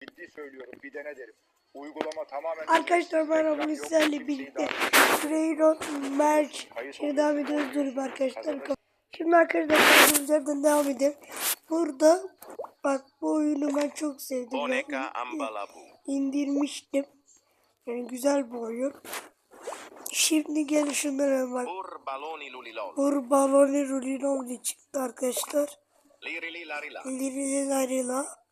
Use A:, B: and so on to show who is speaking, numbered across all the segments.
A: Ciddi söylüyorum bir dene derim. Uygulama tamamen
B: Arkadaşlar merhaba sizlerle birlikte Freyrot Merch Şimdi devam ediyoruz dur arkadaşlar. Şimdi arkadaşlar yerden devam edelim. Burada bak bu oyunu ben çok sevdim.
C: Boneca
B: Yani
C: Ambalabu.
B: indirmiştim. Yani güzel bir oyun. Şimdi gelin şunlara bak.
C: Bur baloni lulilol.
B: Vur balonu rulinovli çıktı arkadaşlar.
C: Lirili larila.
B: Lirili larila.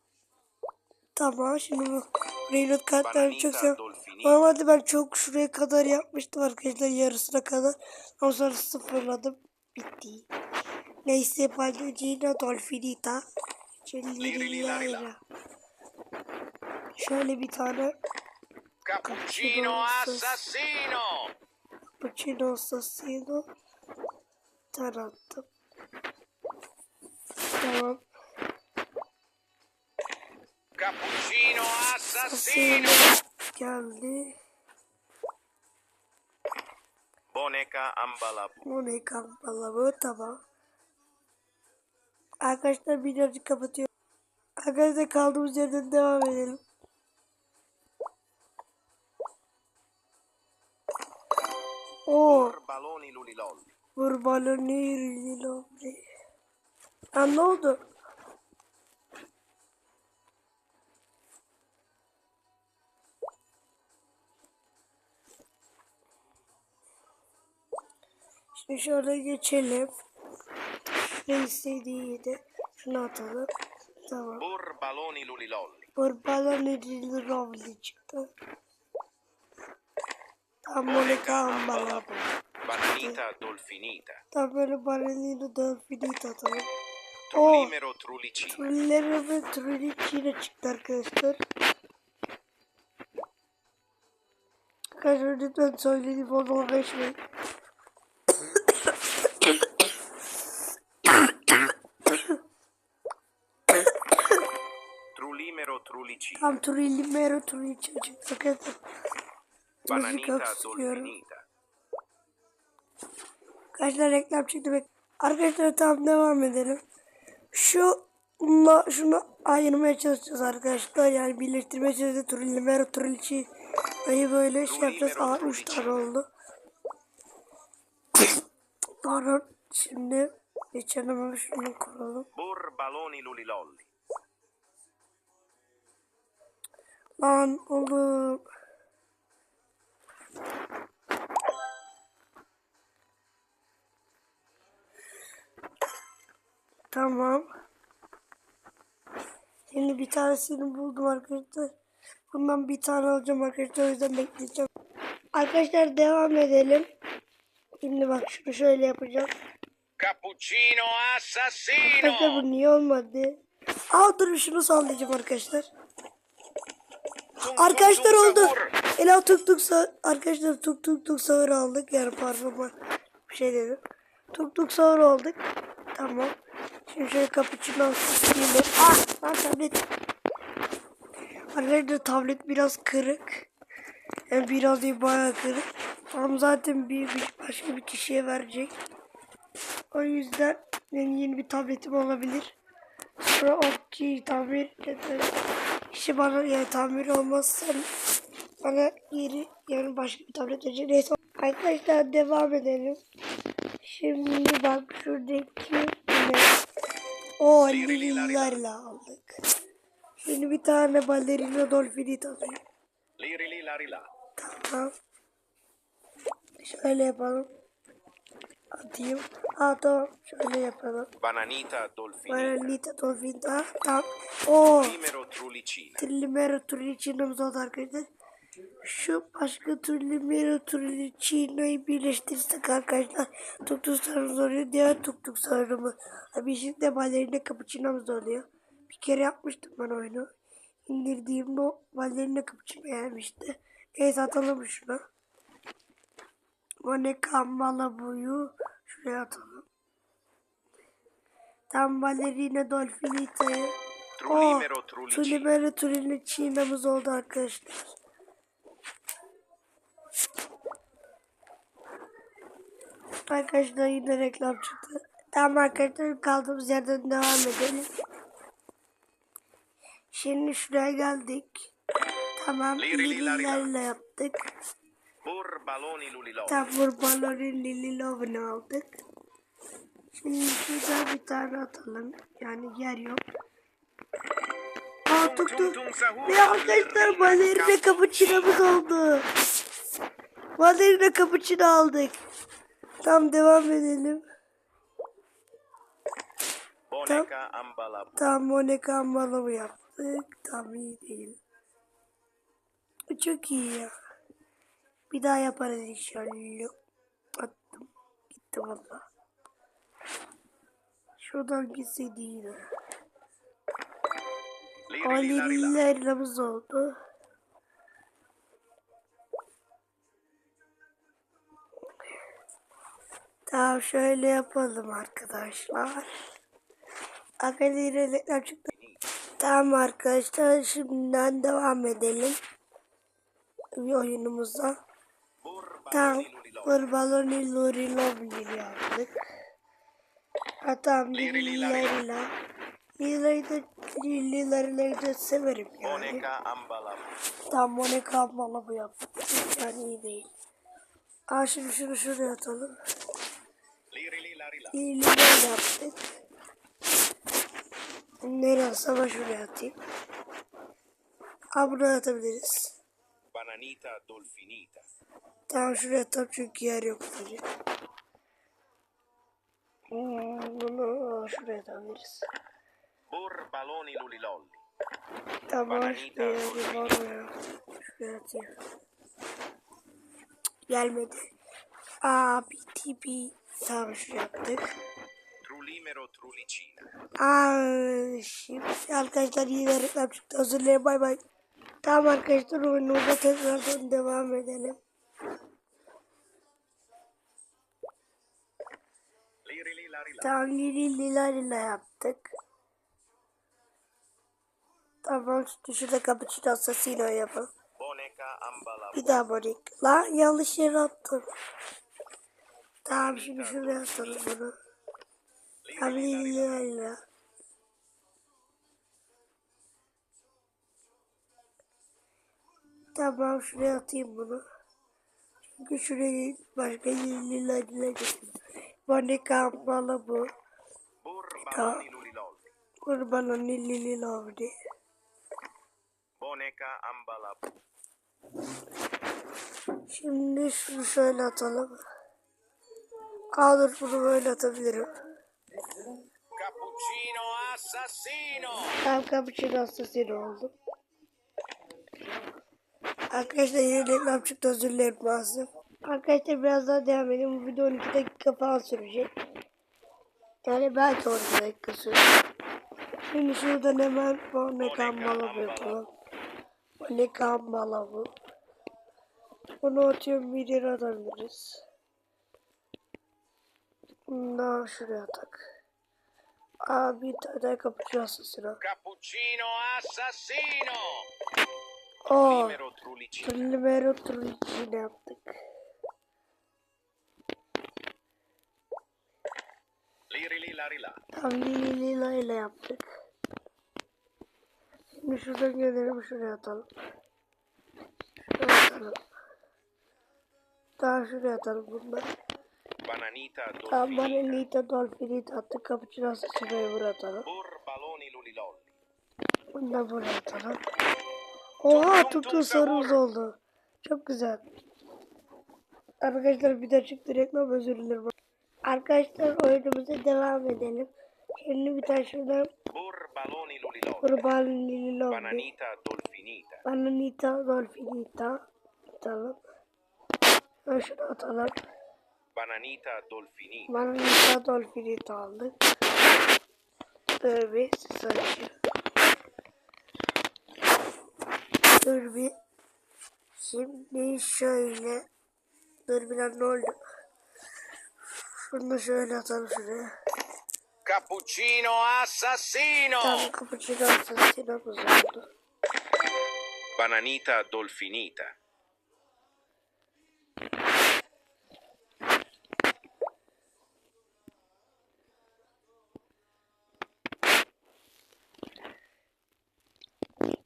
B: Tamam şimdi bu Reynolds kartlarını çok seviyorum. Normalde ben çok şuraya kadar yapmıştım arkadaşlar yarısına kadar. Ama sonra sıfırladım. Bitti. Neyse Balducino Dolfinita. Lirila. Şöyle bir tane
C: Cappuccino assassino.
B: Cappuccino Assassino. Bir tane attım. Tamam. Assassino geldi.
C: Boneca Ambalabu.
B: Bu ne kampalı tamam. Arkadaşlar birazcık kapatıyor. Arkadaşlar kaldığımız yerden devam edelim. Oo,
C: Bur baloni lulilol.
B: vur balonu yürüyün Lan ne oldu? Şimdi şöyle geçelim. Ne istediğiydi. Şunu atalım. Tamam.
C: Bur baloni lulilol.
B: Vur balonu yürüyün çıktı. Tam böyle kambala bu.
C: Bananita dolfinita.
B: Tam böyle balonu da finit atalım. Oo.
C: Trulimero trulicino.
B: Trulleri ve trullicine çıktı arkadaşlar. Arkadaşlar lütfen söylediğim onu geçmeyin.
C: Trulimero
B: Tam Trullimero Trullicine çıktı arkadaşlar. Müzik
C: dolfinita.
B: Arkadaşlar reklam çıktı. Bek arkadaşlar tamam devam edelim. Şu bununla şunu ayırmaya çalışacağız arkadaşlar. Yani birleştirmeye çalışacağız. Trullimero Trullicine böyle şey yapacağız. Aa 3 tane oldu. Pardon. Şimdi geçelim şunu kuralım.
C: Bur baloni lulilolli.
B: Lan oğlum. Tamam. Şimdi bir tanesini buldum arkadaşlar. Bundan bir tane alacağım arkadaşlar. O yüzden bekleyeceğim. Arkadaşlar devam edelim. Şimdi bak şunu şöyle yapacağım.
C: Cappuccino
B: Arkadaşlar
C: assassino.
B: bu niye olmadı? Aa dur şunu sallayacağım arkadaşlar. Arkadaşlar oldu. Ela tuk tuk arkadaşlar tuk tuk tuk sahur aldık. Yani ben bir şey dedim. Tuk tuk sahur aldık. Tamam. Şimdi şöyle cappuccino yine. Ah lan tablet. Arkadaşlar tablet biraz kırık. Yani biraz değil bayağı kırık. Ama zaten bir, bir başka bir kişiye verecek. O yüzden benim yeni bir tabletim olabilir. Sonra o ki tamir eder. İşte bana yani tamir olmazsa bana geri yani başka bir tablet verecek. Neyse arkadaşlar devam edelim. Şimdi bak şuradaki ne? O lililerle aldık. Şimdi bir tane alayım.
C: Lirili larila.
B: Tamam. Şöyle yapalım. Atayım. Aa tamam. Şöyle yapalım.
C: Bananita dolfinita.
B: Ballerina dolfinita. Tamam. Oo.
C: Trulimero trulicino.
B: Trillimero Turricino'muz oldu arkadaşlar. Şu başka Trillimero Turricino'yu birleştirirsek arkadaşlar tuk tuk sarımız oluyor. Diğer tuk tuk sarımız. Abi şimdi balerina cappuccino'muz oluyor. Bir kere yapmıştım ben oyunu. İndirdiğimde o balerina cappuccino gelmişti. Neyse atalım şuna. Monica Malabu'yu şuraya atalım. Tam balerina Dolfinita'yı
C: trulicino.
B: Tulimere Tulin'in çiğnemiz oldu arkadaşlar. Arkadaşlar yine reklam çıktı. Tamam arkadaşlar kaldığımız yerden devam edelim. Şimdi şuraya geldik. Tamam. Lililerle yaptık.
C: Burbaloni lulilol.
B: Tam balonun lili lovunu aldık. Şimdi şurada bir tane atalım. Yani yer yok. Aa tuk tuk. Ve arkadaşlar balerina cappuccino'muz oldu. Balerina cappuccino aldık. Tam devam edelim.
C: Ambala.
B: Tam Monica Ambala'mı yaptık. Tam iyi değil. Çok iyi ya. Bir daha yaparız inşallah. Attım. Gitti valla. Şuradan gitseydi yine. Alilerimiz oldu. Tamam şöyle yapalım arkadaşlar. Arkadaşlar reklam çıktı. Tamam arkadaşlar şimdiden devam edelim. Bir oyunumuza. Tamam. Kurbaloni Luri Lovely yaptık. Ha tamam
C: Liri li la ri la.
B: Lili'lerle. Lili'leri de Lili'leri de severim yani.
C: Boneca ambala.
B: Tam Monica ablalı bu yaptık. Yani iyi değil. Aa şimdi şunu şuraya atalım.
C: Liri li la ri la.
B: Lili'ler yaptık. Neresi ama şuraya atayım. Aa buraya atabiliriz.
C: Bananita dolfinita.
B: Tamam şuraya atalım çünkü yer yok böyle. Hmm, bunu şuraya atabiliriz.
C: Burbaloni lulilolli.
B: Tamam şuraya bir ya? Şuraya atayım. Gelmedi. Aa BTB. Tamam şuraya yaptık.
C: Trulimero trulicina.
B: Aa, şimdi arkadaşlar yine reklam çıktı. Özür dilerim bay bay. Tamam arkadaşlar oyunumuza tekrardan devam edelim.
C: Liri.
B: Tamam lili lila lila yaptık. Tamam şurada cappuccino assassino yapalım. Bir daha Monik. Lan yanlış yere attım. Tamam şimdi şuraya atalım bunu. Tamam lili lila Tamam şuraya atayım bunu. Çünkü şuraya başka lila getirdim. Monik abla bu.
C: Lulilolli.
B: Kurbanın lili lavdi.
C: Boneca ambala.
B: Şimdi şunu şöyle atalım. Aa dur bunu böyle atabilirim.
C: Cappuccino assassino.
B: Tam cappuccino hastasıyla oldum. Arkadaşlar yine reklam çıktı özür dilerim maalesef. Arkadaşlar biraz daha devam edelim. Bu video 12 dakika falan sürecek. Yani belki 12 dakika sürer. Şimdi şuradan hemen ne kambala yapalım. Ne kambala bu. Bunu atıyorum yere atabiliriz. Bundan şuraya tak. Aa bir tane kapıcı asasına.
C: Cappuccino assassino.
B: Oo.
C: Numero trulicina.
B: Trillimero Trillicini yaptık. Tam Lila ile yaptık. Şimdi şuradan gelelim şuraya atalım. Şuraya atalım. Daha şuraya atalım bunları.
C: Bananita
B: Tam bana
C: dolfinita.
B: Attık. Cappuccino'su şuraya buraya atalım. Bunu da buraya atalım. Oha tuttuğu sarımız oldu. Çok güzel. Arkadaşlar bir de çıktı reklam özür dilerim. Arkadaşlar oyunumuza devam edelim. Şimdi bir tane şuradan lili lobby.
C: Bananita dolfinita.
B: Bananita dolfinita. Atalım. Ve şunu atalım.
C: Bananita dolfinita.
B: Bananita dolfinita aldık. Dur bir. Dur bir. Şimdi şöyle. Dur bir an ne oldu? Şunu da şöyle atalım şuraya.
C: Cappuccino assassino.
B: Tam kapıcı asasınımız oldu.
C: Bananita dolfinita.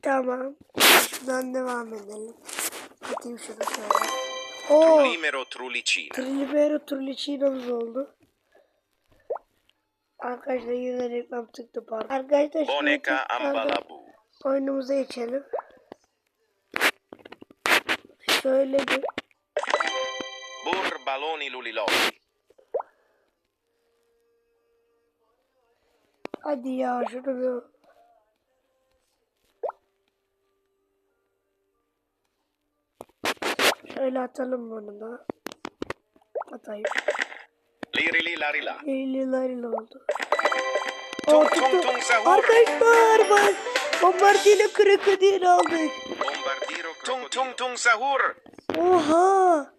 B: Tamam. Şuradan devam edelim. Atayım şunu şöyle. Oo.
C: Trullimero Trullicina.
B: Trilibero Turliçinomuz oldu. Arkadaşlar yine reklam çıktı pardon. Arkadaşlar tekrardan
C: Ambalabu.
B: oyunumuza geçelim. Şöyle bir
C: Burbaloni Lulilolli.
B: hadi ya şunu bir Şöyle atalım bunu da. Atayım.
C: Lirili Larila.
B: Leyliler oldu.
C: Tung
B: Oo,
C: tung tung.
B: Arkadaşlar bak. Bombardino krokodil aldık.
C: Bombardiro Tung tung tung sahur.
B: Oha.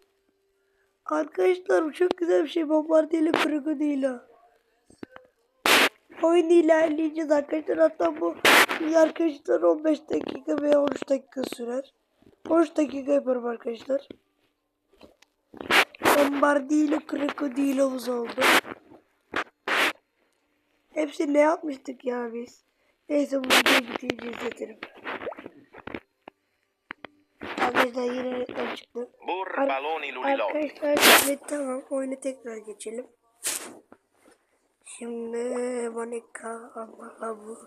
B: Arkadaşlar bu çok güzel bir şey. Bombardino krokodilo. Oyun ilerleyeceğiz arkadaşlar. Hatta bu arkadaşlar 15 dakika veya 13 dakika sürer. 13 dakika yaparım arkadaşlar. Bombardino krokodilomuz oldu. Hepsi ne yapmıştık ya biz? Neyse bu videoyu bitince izletirim. Arkadaşlar yine reklam çıktı.
C: Lulilolli.
B: Arkadaşlar evet tamam oyuna tekrar geçelim. Şimdi Monika ama bu.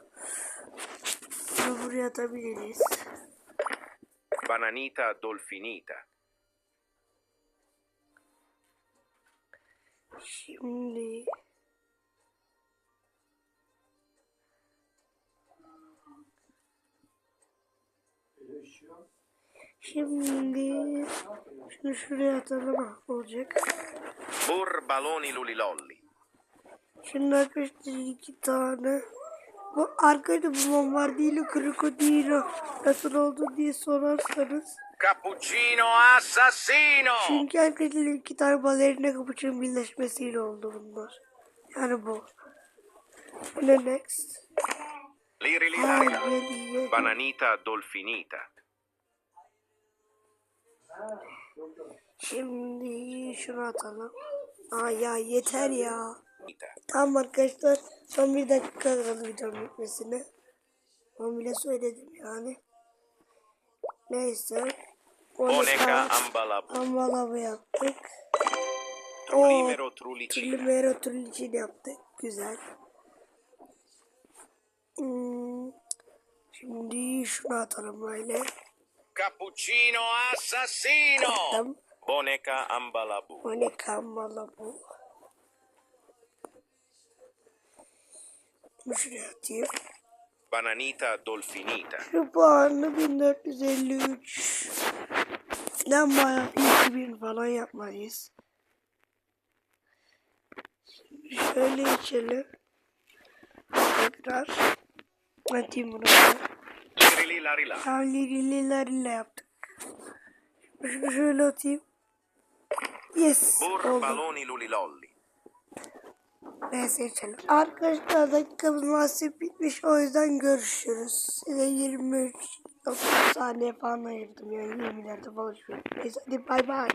B: Bunu buraya atabiliriz.
C: Bananita Dolfinita.
B: Şimdi Şimdi şunu şuraya atalım olacak.
C: Burbaloni Lulilolli.
B: Şimdi arkadaşlar iki tane. Bu arkada bu bombardino krokodilo nasıl oldu diye sorarsanız.
C: Cappuccino assassino.
B: Çünkü arkadaşlar iki tane balerina kapuçun birleşmesiyle oldu bunlar. Yani bu. Bu ne next? Yedi yedi.
C: Bananita Dolfinita.
B: Şimdi şunu atalım. Aa ya yeter ya. Tamam arkadaşlar son bir dakika kaldı videonun bitmesine. Onu bile söyledim yani. Neyse.
C: Boneca Ambalabu.
B: Ambalabı yaptık.
C: Trullimero Trullicina.
B: Trillimero Trullicini yaptık. Güzel. Hmm. Şimdi şunu atalım böyle.
C: Cappuccino assassino.
B: Tamam.
C: Boneca Ambalabu.
B: O ne Ambalabı. Bunu şuraya atayım.
C: Bananita Dolfinita.
B: Şu puanı 1453. Lan bayağı 2000 falan yapmalıyız. Şimdi şöyle içelim. Tekrar. Atayım bunu.
C: Larila.
B: Havlililerle yaptık. Şunu şöyle atayım. Yes. Oldu.
C: Burbaloni Lulilolli.
B: Neyse içelim. Arkadaşlar dakikamız nasip bitmiş. O yüzden görüşürüz. Size 23 30 saniye falan ayırdım. Yani 20'lerde falan. Neyse hadi bay bay.